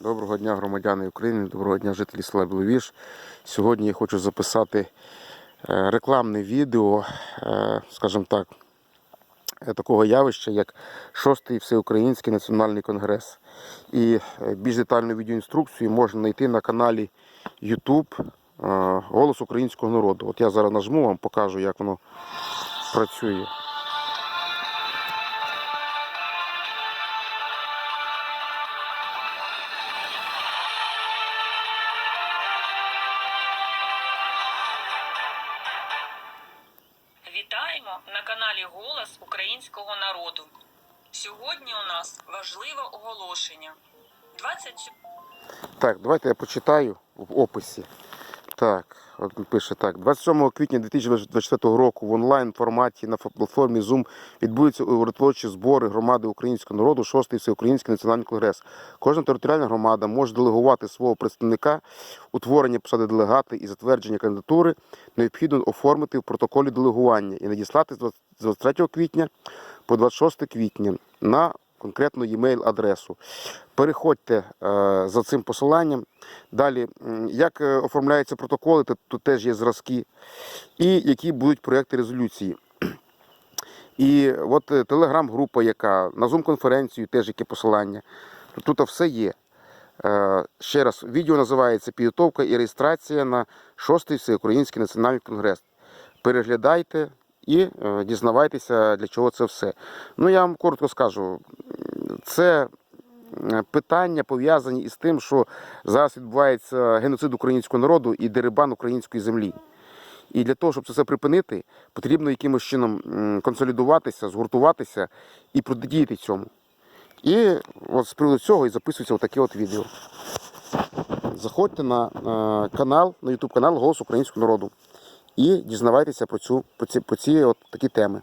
Доброго дня, громадяни України, доброго дня, жителі села Біловіж. Сьогодні я хочу записати е, рекламне відео, е, скажімо так, е, такого явища, як шостий всеукраїнський національний конгрес. І більш детальну відеоінструкцію можна знайти на каналі YouTube Голос українського народу. От я зараз нажму вам, покажу, як воно працює. На каналі Голос українського народу. Сьогодні у нас важливе оголошення. 27 Так, давайте я почитаю в описі. Так, от пише так. 27 квітня 2024 року в онлайн форматі на фо- платформі Zoom відбудуться уротворчі збори громади українського народу, 6-й Всеукраїнський національний конгрес. Кожна територіальна громада може делегувати свого представника, утворення посади делегата і затвердження кандидатури необхідно оформити в протоколі делегування і надіслати з 20 з 23 квітня по 26 квітня на конкретну e-mail адресу. Переходьте е, за цим посиланням. Далі, як е, оформляються протоколи, тут, теж є зразки, і які будуть проекти резолюції. І от е, телеграм-група, яка на Zoom-конференцію теж яке посилання. Тут, все є. Ще раз, відео називається Підготовка і реєстрація на 6-й Всеукраїнський національний конгрес. Переглядайте і дізнавайтеся, для чого це все. Ну, я вам коротко скажу, це е, питання пов'язані із тим, що зараз відбувається геноцид українського народу і дерибан української землі. І для того, щоб це все припинити, потрібно якимось чином консолідуватися, згуртуватися і протидіяти цьому. І от з приводу цього і записується отаке от відео. Заходьте на е, канал, на YouTube канал Голос українського народу і дізнавайтеся про, цю, про ці, про ці от такі теми.